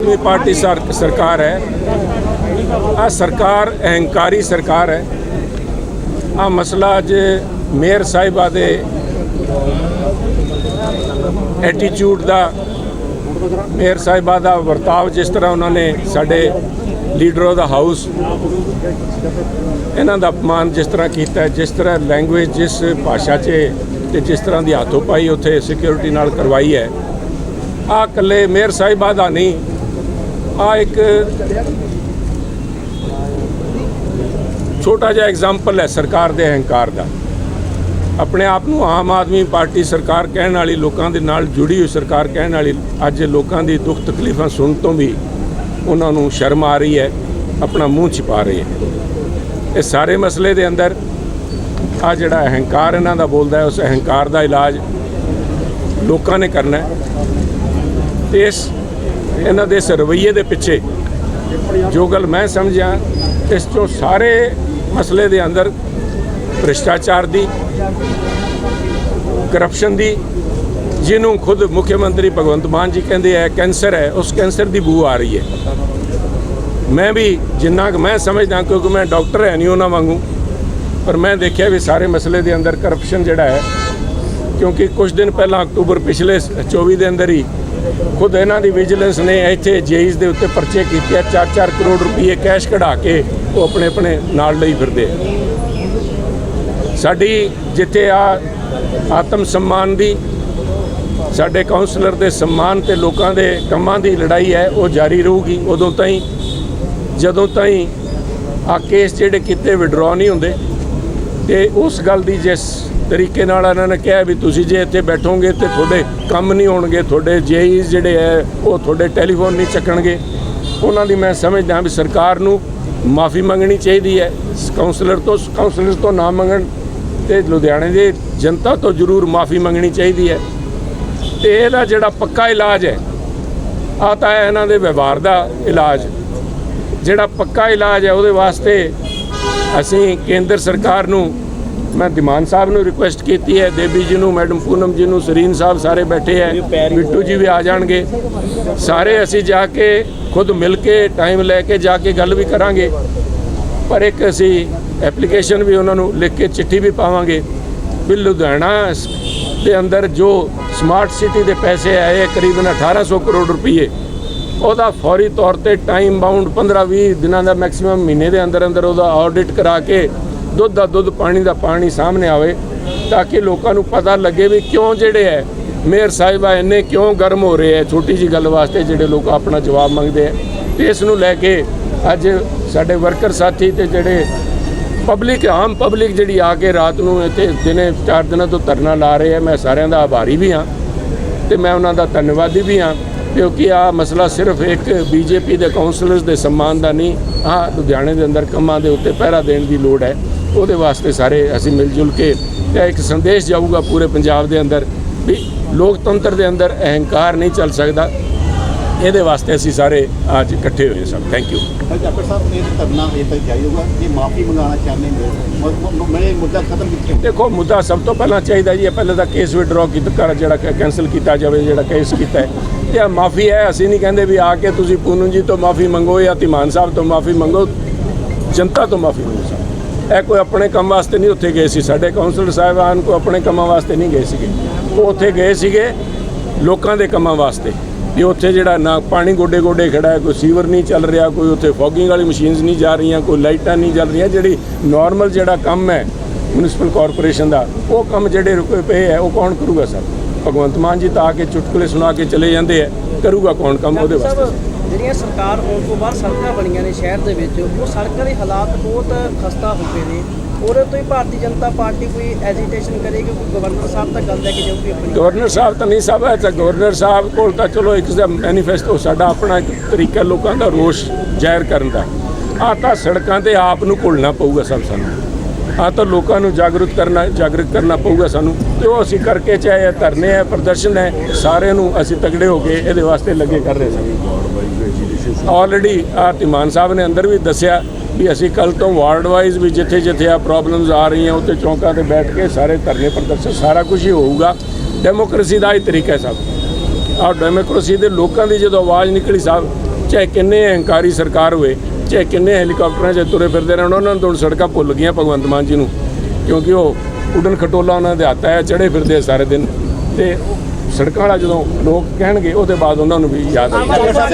ਆਦਮੀ party sir- ਸਰਕਾਰ ਹੈ ਆ ਸਰਕਾਰ ਅਹੰਕਾਰੀ ਸਰਕਾਰ ਹੈ ਆ ਮਸਲਾ ਅੱਜ ਮੇਅਰ ਸਾਹਿਬਾ ਦੇ ਐਟੀਟਿਊਡ ਦਾ ਮੇਅਰ ਸਾਹਿਬਾ ਦਾ ਵਰਤਾਵ ਜਿਸ ਤਰ੍ਹਾਂ ਉਹਨਾਂ ਨੇ ਸਾਡੇ ਲੀਡਰ ਆਫ ਦਾ ਹਾਊਸ ਇਹਨਾਂ ਦਾ ਅਪਮਾਨ ਜਿਸ ਤਰ੍ਹਾਂ ਕੀਤਾ ਜਿਸ ਤਰ੍ਹਾਂ ਲੈਂਗੁਏਜ ਜਿਸ ਭਾਸ਼ਾ 'ਚ ਤੇ ਜਿਸ ਤਰ੍ਹਾਂ ਦੀ ਹੱਥੋਂ ਪਾਈ ਉੱਥੇ ਸਿਕਿਉਰਿਟੀ ਨਾਲ ਕਰਵਾਈ ਹੈ ਆ ਇਕੱਲੇ ਮੇਅਰ ਸਾਹਿਬਾ ਦਾ ਨਹੀਂ ਆ ਇੱਕ ਛੋਟਾ ਜਿਹਾ ਐਗਜ਼ਾਮਪਲ ਹੈ ਸਰਕਾਰ ਦੇ ਅਹੰਕਾਰ ਦਾ। ਆਪਣੇ ਆਪ ਨੂੰ ਆਮ ਆਦਮੀ ਪਾਰਟੀ ਸਰਕਾਰ ਕਹਿਣ ਵਾਲੀ, ਲੋਕਾਂ ਦੇ ਨਾਲ ਜੁੜੀ ਹੋਈ ਸਰਕਾਰ ਕਹਿਣ ਵਾਲੀ, ਅੱਜ ਲੋਕਾਂ ਦੀ ਦੁੱਖ ਤਕਲੀਫਾਂ ਸੁਣਨ ਤੋਂ ਵੀ ਉਹਨਾਂ ਨੂੰ ਸ਼ਰਮ ਆ ਰਹੀ ਹੈ, ਆਪਣਾ ਮੂੰਹ ਛਿਪਾ ਰਹੀ ਹੈ। ਇਹ ਸਾਰੇ ਮਸਲੇ ਦੇ ਅੰਦਰ ਆ ਜਿਹੜਾ ਅਹੰਕਾਰ ਇਹਨਾਂ ਦਾ ਬੋਲਦਾ ਹੈ, ਉਸ ਅਹੰਕਾਰ ਦਾ ਇਲਾਜ ਲੋਕਾਂ ਨੇ ਕਰਨਾ ਹੈ। ਤੇ ਇਸ ਇਹਨਾਂ ਦੇ ਇਸ ਰਵੱਈਏ ਦੇ ਪਿੱਛੇ ਜੋ ਗੱਲ ਮੈਂ ਸਮਝਿਆ, ਇਸ ਤੋਂ ਸਾਰੇ ਮਸਲੇ ਦੇ ਅੰਦਰ ਭ੍ਰਿਸ਼ਟਾਚਾਰ ਦੀ ਕਰਪਸ਼ਨ ਦੀ, ਜਿਹਨੂੰ ਖੁਦ ਮੁੱਖ ਮੰਤਰੀ ਭਗਵੰਤ ਮਾਨ ਜੀ ਕਹਿੰਦੇ ਹੈ ਕੈਂਸਰ ਹੈ, ਉਸ ਕੈਂਸਰ ਦੀ ਬੂ ਆ ਰਹੀ ਹੈ। ਮੈਂ ਵੀ ਜਿੰਨਾ ਕੁ ਮੈਂ ਸਮਝਦਾ, ਕਿਉਂਕਿ ਮੈਂ ਡਾਕਟਰ ਹੈ ਨਹੀਂ ਉਹਨਾਂ ਵਾਂਗੂ, ਪਰ ਮੈਂ ਦੇਖਿਆ ਵੀ ਸਾਰੇ ਮਸਲੇ ਦੇ ਅੰਦਰ ਕਰਪਸ਼ਨ ਜਿਹੜਾ ਹੈ ਕਿਉਂਕਿ ਕੁਝ ਦਿਨ ਪਹਿਲਾਂ ਅਕਤੂਬਰ ਪਿਛਲੇ 24 ਦੇ ਅੰਦਰ ਹੀ ਖੁਦ ਇਹਨਾਂ ਦੀ ਵਿਜੀਲੈਂਸ ਨੇ ਇੱਥੇ ਜੇਈਜ਼ ਦੇ ਉੱਤੇ ਪਰਚੇ ਕੀਤੇ ਆ। 4-4 ਕਰੋੜ ਰੁਪਏ ਕੈਸ਼ ਕਢਾ ਕੇ ਉਹ ਆਪਣੇ ਆਪਣੇ ਨਾਲ ਲਈ ਫਿਰਦੇ ਸਾਡੀ ਜਿੱਥੇ ਆ ਆਤਮ ਸਨਮਾਨ ਦੀ, ਸਾਡੇ ਕਾਉਂਸਲਰ ਦੇ ਸਨਮਾਨ ਤੇ ਲੋਕਾਂ ਦੇ ਕੰਮਾਂ ਦੀ ਲੜਾਈ ਹੈ, ਉਹ ਜਾਰੀ ਰਹੂਗੀ। ਉਦੋਂ ਤਾਈਂ, ਜਦੋਂ ਤਾਈਂ ਆ ਕੇਸ ਜਿਹੜੇ ਕੀਤੇ ਵਿਡਰਾਅ ਨਹੀਂ ਹੁੰਦੇ, ਤੇ ਉਸ ਗੱਲ ਦੀ ਜਿਸ ਤਰੀਕੇ ਨਾਲ ਇਹਨਾਂ ਨੇ ਕਿਹਾ ਵੀ ਤੁਸੀਂ ਜੇ ਇੱਥੇ ਬੈਠੋਗੇ ਤੇ ਤੁਹਾਡੇ ਕੰਮ ਨਹੀਂ ਹੋਣਗੇ, ਤੁਹਾਡੇ ਜੇਈਜ਼ ਜਿਹੜੇ ਹੈ ਉਹ ਤੁਹਾਡੇ ਟੈਲੀਫੋਨ ਨਹੀਂ ਚੱਕਣਗੇ। ਉਹਨਾਂ ਦੀ ਮੈਂ ਸਮਝਦਾ ਵੀ ਸਰਕਾਰ ਨੂੰ ਮਾਫੀ ਮੰਗਣੀ ਚਾਹੀਦੀ ਹੈ ਕਾਉਂਸਲਰ ਤੋਂ ਕਾਉਂਸਲਰ ਤੋਂ ਨਾ ਮੰਗਣ ਤੇ ਲੁਧਿਆਣੇ ਦੇ ਜਨਤਾ ਤੋਂ ਜ਼ਰੂਰ ਮਾਫੀ ਮੰਗਣੀ ਚਾਹੀਦੀ ਹੈ ਤੇ ਇਹਦਾ ਜਿਹੜਾ ਪੱਕਾ ਇਲਾਜ ਹੈ ਆ ਤਾਂ ਹੈ ਇਹਨਾਂ ਦੇ ਵਿਵਹਾਰ ਦਾ ਇਲਾਜ। ਜਿਹੜਾ ਪੱਕਾ ਇਲਾਜ ਹੈ ਉਹਦੇ ਵਾਸਤੇ ਅਸੀਂ ਕੇਂਦਰ ਸਰਕਾਰ ਨੂੰ ਮੈਂ ਦਿਮਾਨ ਸਾਹਿਬ ਨੂੰ ਰਿਕੁਐਸਟ ਕੀਤੀ ਹੈ ਦੇਵੀ ਜੀ ਨੂੰ ਮੈਡਮ ਪੂਨਮ ਜੀ ਨੂੰ ਸਰੀਨ ਸਾਹਿਬ ਸਾਰੇ ਬੈਠੇ ਹੈ ਬਿੱਟੂ ਜੀ ਵੀ ਆ ਜਾਣਗੇ। ਸਾਰੇ ਅਸੀਂ ਜਾ ਕੇ ਖੁਦ ਮਿਲ ਕੇ ਟਾਈਮ ਲੈ ਕੇ ਜਾ ਕੇ ਗੱਲ ਵੀ ਕਰਾਂਗੇ। ਪਰ ਇੱਕ ਅਸੀਂ ਐਪਲੀਕੇਸ਼ਨ ਵੀ ਉਹਨਾਂ ਨੂੰ ਲਿਖ ਕੇ ਚਿੱਠੀ ਵੀ ਪਾਵਾਂਗੇ ਵੀ ਲੁਧਿਆਣਾ ਦੇ ਅੰਦਰ ਜੋ ਸਮਾਰਟ ਸਿਟੀ ਦੇ ਪੈਸੇ ਆਏ ਹੈ, ਕਰੀਬਨ 1800 ਕਰੋੜ ਰੁਪਏ ਉਹਦਾ ਫੌਰੀ ਤੌਰ ਤੇ ਟਾਈਮ ਬਾਉਂਡ 15-20 ਦਿਨਾਂ ਦਾ ਮੈਕਸਿਮਮ ਮਹੀਨੇ ਦੇ ਅੰਦਰ ਅੰਦਰ ਉਹਦਾ ਆਡਿਟ ਕਰਾ ਕੇ ਦੁੱਧ ਦਾ ਦੁੱਧ, ਪਾਣੀ ਦਾ ਪਾਣੀ ਸਾਹਮਣੇ ਆਵੇ ਤਾਂ ਕਿ ਲੋਕਾਂ ਨੂੰ ਪਤਾ ਲੱਗੇ ਵੀ ਕਿਉਂ ਜਿਹੜੇ ਹੈ, ਮੇਅਰ ਸਾਹਿਬਾ ਇੰਨੇ ਕਿਉਂ ਗਰਮ ਹੋ ਰਹੇ ਹੈ, ਛੋਟੀ ਜੀ ਗੱਲ ਵਾਸਤੇ ਜਿਹੜੇ ਲੋਕ ਆਪਣਾ ਜਵਾਬ ਮੰਗਦੇ ਹੈ। ਤੇ ਇਸ ਨੂੰ ਲੈ ਕੇ ਅੱਜ ਸਾਡੇ ਵਰਕਰ ਸਾਥੀ ਤੇ ਜਿਹੜੇ ਪਬਲਿਕ, ਆਮ ਪਬਲਿਕ ਜਿਹੜੀ ਆ ਕੇ ਰਾਤ ਨੂੰ ਇੱਥੇ ਦਿਨੇ ਚਾਰ ਦਿਨਾਂ ਤੋਂ ਧਰਨਾ ਲਾ ਰਹੇ ਹੈ, ਮੈਂ ਸਾਰਿਆਂ ਦਾ ਆਭਾਰੀ ਵੀ ਹਾਂ ਤੇ ਮੈਂ ਉਹਨਾਂ ਦਾ ਧੰਨਵਾਦੀ ਵੀ ਹਾਂ ਕਿਉਂਕਿ ਆ ਮਸਲਾ ਸਿਰਫ ਇੱਕ ਬੀਜੇਪੀ ਦੇ ਕਾਉਂਸਲਰਸ ਦੇ ਸਨਮਾਨ ਦਾ ਨਹੀਂ ਆ ਲੁਧਿਆਣੇ ਦੇ ਅੰਦਰ ਕੰਮਾਂ ਦੇ ਉੱਤੇ ਪਹਿਰਾ ਦੇਣ ਦੀ ਲੋੜ ਹੈ। ਉਹਦੇ ਵਾਸਤੇ ਸਾਰੇ ਅਸੀਂ ਮਿਲ ਜੁਲ ਕੇ ਤੇ ਇੱਕ ਸੰਦੇਸ਼ ਜਾਊਗਾ ਪੂਰੇ ਪੰਜਾਬ ਦੇ ਅੰਦਰ ਵੀ ਲੋਕਤੰਤਰ ਦੇ ਅੰਦਰ ਅਹੰਕਾਰ ਨਹੀਂ ਚੱਲ ਸਕਦਾ। ਇਹਦੇ ਵਾਸਤੇ ਅਸੀਂ ਸਾਰੇ ਅੱਜ ਇਕੱਠੇ ਹੋਏ ਸਭ। ਥੈਂਕ ਯੂ ਡਾਕਟਰ ਸਾਹਿਬ ਇਹ ਧਰਨਾ ਇਹ ਤਾਂ ਜਾਰੀ ਹੋਗਾ ਇਹ ਮਾਫੀ ਮੰਗਾਉਣਾ ਚਾਹੁੰਦੇ ਨੇ ਮੈਂ ਮੁੱਦਾ ਖਤਮ ਕਿੱਥੇ ਦੇਖੋ ਮੁੱਦਾ ਸਭ ਤੋਂ ਪਹਿਲਾਂ ਚਾਹੀਦਾ ਜੀ ਇਹ ਪਹਿਲੇ ਤਾਂ ਕੇਸ ਵਿਡਰਾਅ ਕੀਤਾ ਕਰ ਜਿਹੜਾ ਕੈਨਸਲ ਕੀਤਾ ਜਾਵੇ ਜਿਹੜਾ ਕੇਸ ਕੀਤਾ ਹੈ। ਤੇ ਮਾਫੀ ਹੈ ਅਸੀਂ ਨਹੀਂ ਕਹਿੰਦੇ ਵੀ ਆ ਕੇ ਤੁਸੀਂ ਪੂਨਮ ਜੀ ਤੋਂ ਮਾਫੀ ਮੰਗੋ ਜਾਂ ਧੀਮਾਨ ਸਾਹਿਬ ਤੋਂ ਮਾਫੀ ਮੰਗੋ ਜਨਤਾ ਤੋਂ ਮਾਫੀ ਮੰਗੋ। ਸਾਹਿਬ ਇਹ ਕੋਈ ਆਪਣੇ ਕੰਮ ਵਾਸਤੇ ਨਹੀਂ ਉੱਥੇ ਗਏ ਸੀ। ਸਾਡੇ ਕਾਉਂਸਲਰ ਸਾਹਿਬਾਨ ਕੋ ਆਪਣੇ ਕੰਮਾਂ ਵਾਸਤੇ ਨਹੀਂ ਗਏ ਸੀਗੇ। ਉਹ ਉੱਥੇ ਗਏ ਸੀਗੇ ਲੋਕਾਂ ਦੇ ਕੰਮਾਂ ਵਾਸਤੇ। ਵੀ ਉੱਥੇ ਜਿਹੜਾ ਨਾ ਪਾਣੀ ਗੋਡੇ ਗੋਡੇ ਖੜਾ ਹੈ ਕੋਈ ਸੀਵਰ ਨਹੀਂ ਚੱਲ ਰਿਹਾ ਕੋਈ ਉੱਥੇ ਫੋਗਿੰਗ ਵਾਲੀ ਮਸ਼ੀਨਸ ਨਹੀਂ ਜਾ ਰਹੀਆਂ ਕੋਈ ਲਾਈਟਾਂ ਨਹੀਂ ਚੱਲ ਰਹੀਆਂ। ਜਿਹੜੀ ਨਾਰਮਲ ਜਿਹੜਾ ਕੰਮ ਹੈ ਮਿਊਨਿਸਪਲ ਕਾਰਪੋਰੇਸ਼ਨ ਦਾ ਉਹ ਕੰਮ ਜਿਹੜੇ ਰੁਕੇ ਪਏ ਹੈ ਉਹ ਕੌਣ ਕਰੂਗਾ ਸਰ? ਭਗਵੰਤ ਮਾਨ ਜੀ ਤਾਂ ਆ ਕੇ ਚੁਟਕਲੇ ਸੁਣਾ ਕੇ ਚਲੇ ਜਾਂਦੇ ਹੈ ਕਰੂਗਾ ਕੌਣ ਕੰਮ ਉਹਦੇ ਵਾਸਤੇ ਜਿਹੜੀਆਂ ਸਰਕਾਰ ਹੋਣ ਤੋਂ ਬਾਅਦ ਸੜਕਾਂ ਬਣੀਆਂ ਨੇ ਸ਼ਹਿਰ ਦੇ ਵਿੱਚ, ਉਹ ਸੜਕਾਂ ਦੇ ਹਾਲਾਤ ਬਹੁਤ ਖਸਤਾ ਹੋ ਗਏ ਨੇ। ਉਹਦੇ ਤੋਂ ਹੀ ਭਾਰਤੀ ਜਨਤਾ ਪਾਰਟੀ ਕੋਈ ਐਜੀਟੇਸ਼ਨ ਕਰੇਗੀ ਕੋਈ ਗਵਰਨਰ ਸਾਹਿਬ ਤੱਕ ਗੱਲ ਲੈ ਕੇ ਜਾਊਗੀ ਆਪਣੀ? ਗਵਰਨਰ ਸਾਹਿਬ ਤਾਂ ਨਹੀਂ ਸਾਹਿਬ ਹੈ, ਤਾਂ ਗਵਰਨਰ ਸਾਹਿਬ ਕੋਲ ਤਾਂ ਚਲੋ ਇੱਕ ਮੈਨੀਫੈਸਟੋ ਸਾਡਾ ਆਪਣਾ ਇੱਕ ਤਰੀਕਾ ਲੋਕਾਂ ਦਾ ਰੋਸ਼ ਜ਼ਾਹਿਰ ਕਰਨ ਦਾ। ਆ ਤਾਂ ਸੜਕਾਂ ਤੇ ਆਪ ਨੂੰ ਘੁਲਣਾ ਪਊਗਾ ਸਭ ਸਾਨੂੰ। ਆ ਤਾਂ ਲੋਕਾਂ ਨੂੰ ਜਾਗਰੂਕ ਕਰਨਾ ਜਾਗਰੂਕ ਕਰਨਾ ਪਊਗਾ ਸਾਨੂੰ। ਤੇ ਉਹ ਅਸੀਂ ਕਰਕੇ ਚਾਹੇ ਧਰਨੇ ਹੈ ਪ੍ਰਦਰਸ਼ਨ ਹੈ, ਸਾਰਿਆਂ ਨੂੰ ਅਸੀਂ ਤਗੜੇ ਹੋ ਕੇ ਇਹਦੇ ਵਾਸਤੇ ਲੱਗੇ ਕਰ ਰਹੇ ਹਾਂ ਆਲਰੇਡੀ ਆ ਧੀਮਾਨ ਸਾਹਿਬ ਨੇ ਅੰਦਰ ਵੀ ਦੱਸਿਆ ਵੀ ਅਸੀਂ ਕੱਲ ਤੋਂ ਵਾਰਡ ਵਾਈਜ਼ ਵੀ ਜਿੱਥੇ ਜਿੱਥੇ ਆ ਪ੍ਰੋਬਲਮਸ ਆ ਰਹੀਆਂ, ਉੱਥੇ ਚੌਂਕਾਂ ਤੇ ਬੈਠ ਕੇ ਸਾਰੇ ਧਰਨੇ ਪ੍ਰਦਰਸ਼ਨ, ਸਾਰਾ ਕੁਝ ਹੀ ਹੋਊਗਾ। ਡੈਮੋਕ੍ਰੇਸੀ ਦਾ ਹੀ ਤਰੀਕਾ ਹੈ ਸਭ। ਆਹ ਡੈਮੋਕ੍ਰੇਸੀ ਦੇ ਲੋਕਾਂ ਦੀ ਜਦੋਂ ਆਵਾਜ਼ ਨਿਕਲੀ ਸਾਹਿਬ, ਚਾਹੇ ਕਿੰਨੇ ਅਹੰਕਾਰੀ ਸਰਕਾਰ ਹੋਏ ਚਾਹੇ ਕਿੰਨੇ ਹੈਲੀਕਾਪਟਰਾਂ 'ਚ ਤੁਰੇ ਫਿਰਦੇ ਰਹਿਣ, ਉਹਨਾਂ ਨੂੰ ਤਾਂ ਹੁਣ ਸੜਕਾਂ ਭੁੱਲ ਗਈਆਂ ਭਗਵੰਤ ਮਾਨ ਜੀ ਨੂੰ, ਕਿਉਂਕਿ ਉਹ ਉਡਨ ਖਟੋਲਾ ਉਹਨਾਂ ਦੇ ਹੱਥ ਹੈ ਚੜੇ ਫਿਰਦੇ ਆ ਸਾਰੇ ਦਿਨ। ਤੇ ਸੜਕਾਂ ਵਾਲਾ ਜਦੋਂ ਲੋਕ ਕਹਿਣਗੇ, ਉਹਦੇ ਬਾਅਦ ਉਹਨਾਂ ਨੂੰ ਵੀ ਯਾਦ ਆਏਗਾ।